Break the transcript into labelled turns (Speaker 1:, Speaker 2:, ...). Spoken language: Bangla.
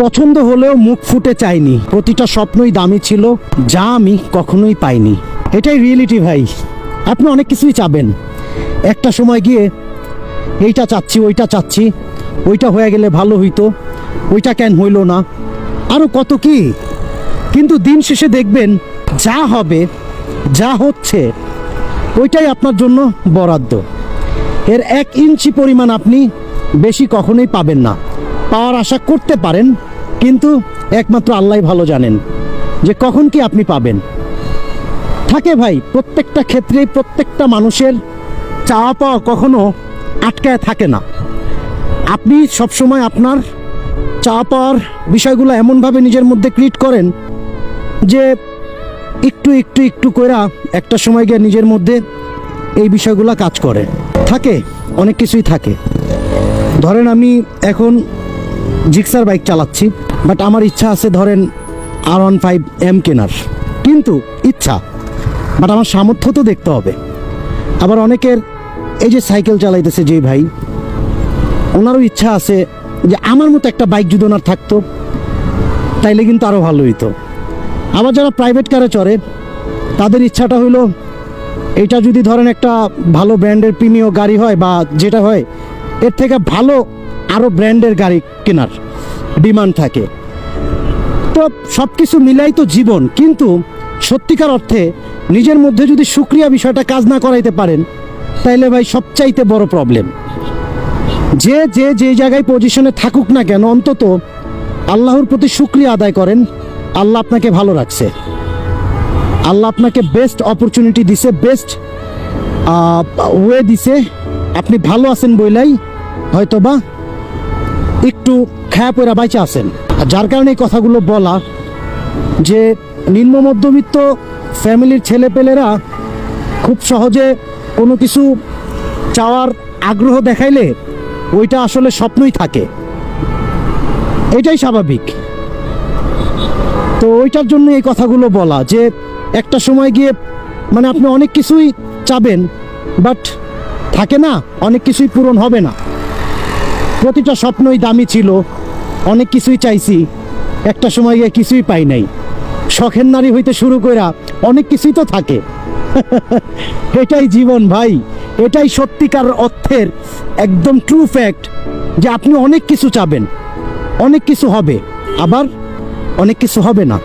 Speaker 1: পছন্দ হলেও মুখ ফুটে চাইনি প্রতিটা স্বপ্নই দামি ছিল, যা আমি কখনোই পাইনি। এটাই রিয়েলিটি ভাই। আপনি অনেক কিছুই চাবেন। একটা সময় গিয়ে, এইটা চাচ্ছি, ওইটা চাচ্ছি, ওইটা হয়ে গেলে ভালো হইতো, ওইটা কেন হইল না? আরও কত কি? কিন্তু দিন শেষে দেখবেন, যা হবে, যা হচ্ছে, ওইটাই আপনার জন্য বরাদ্দ। এর এক ইঞ্চি পরিমাণ আপনি বেশি কখনোই পাবেন না। পাওয়ার আশা করতে পারেন কিন্তু একমাত্র আল্লাহ ভালো জানেন যে কখন কি আপনি পাবেন। থাকে ভাই, প্রত্যেকটা ক্ষেত্রেই প্রত্যেকটা মানুষের চাওয়া পাওয়া কখনো আটকায় থাকে না। আপনি সবসময় আপনার চাওয়া পাওয়ার বিষয়গুলো এমনভাবে নিজের মধ্যে ক্রিয়েট করেন যে একটু একটু একটু করে একটা সময় গিয়ে নিজের মধ্যে এই বিষয়গুলো কাজ করে। থাকে, অনেক কিছুই থাকে। ধরেন আমি এখন জিক্সার বাইক চালাচ্ছি। বাট আমার ইচ্ছা আছে ধরেন আর ওয়ান ফাইভ এম কেনার। কিন্তু ইচ্ছা। বাট আমার সামর্থ্য তো দেখতে হবে। আবার অনেকের এই যে সাইকেল চালাইতেছে যে ভাই, ওনারও ইচ্ছা আছে যে আমার মতো একটা বাইক যদি ওনার থাকতো, তাইলে কিন্তু আরও ভালো হইতো। আবার যারা প্রাইভেট কারে চড়ে, তাদের ইচ্ছাটা হইল, এটা যদি ধরেন একটা ভালো ব্র্যান্ডের প্রিমিয় গাড়ি হয় বা যেটা হয়, এর থেকে ভালো আরও ব্র্যান্ডের গাড়ি কেনার। ডিমান্ড থাকে। তো সব কিছু মিলাই তো জীবন, কিন্তু সত্যিকার অর্থে নিজের মধ্যে যদি সুক্রিয়া বিষয়টা কাজ না করাইতে পারেন, তাইলে ভাই সবচাইতে বড় প্রবলেম যে যে যে জায়গায় পজিশনে থাকুক না কেন, অন্তত আল্লাহর প্রতি শুক্রিয়া আদায় করেন, আল্লাহ আপনাকে ভালো রাখছে। আল্লাহ আপনাকে বেস্ট অপরচুনিটি দিছে বেস্ট ওয়ে দিছে। আপনি ভালো আছেন বইলাই, হয়তোবা একটু খায়া পয়রা বাইচে আর যার কারণে এই কথাগুলো বলা যে নিম্ন মধ্যবিত্ত ফ্যামিলির ছেলেপেলেরা খুব সহজে কোনো কিছু চাওয়ার আগ্রহ দেখাইলে ওইটা আসলে স্বপ্নই থাকে। এটাই স্বাভাবিক। তো ওইটার জন্য এই কথাগুলো বলা যে একটা সময় গিয়ে মানে আপনি অনেক কিছুই চাবেন, বাট থাকে না, অনেক কিছুই পূরণ হবে না। প্রতিটা স্বপ্নই দামি ছিল। অনেক কিছুই চাইছি। একটা সময় গিয়ে কিছুই পাই নাই। শখের নারী হইতে শুরু করা অনেক কিছুই তো থাকে। এটাই জীবন ভাই, এটাই সত্যিকার অর্থের একদম ট্রু ফ্যাক্ট যে আপনি অনেক কিছু চাবেন। অনেক কিছু হবে, আবার অনেক কিছু হবে না।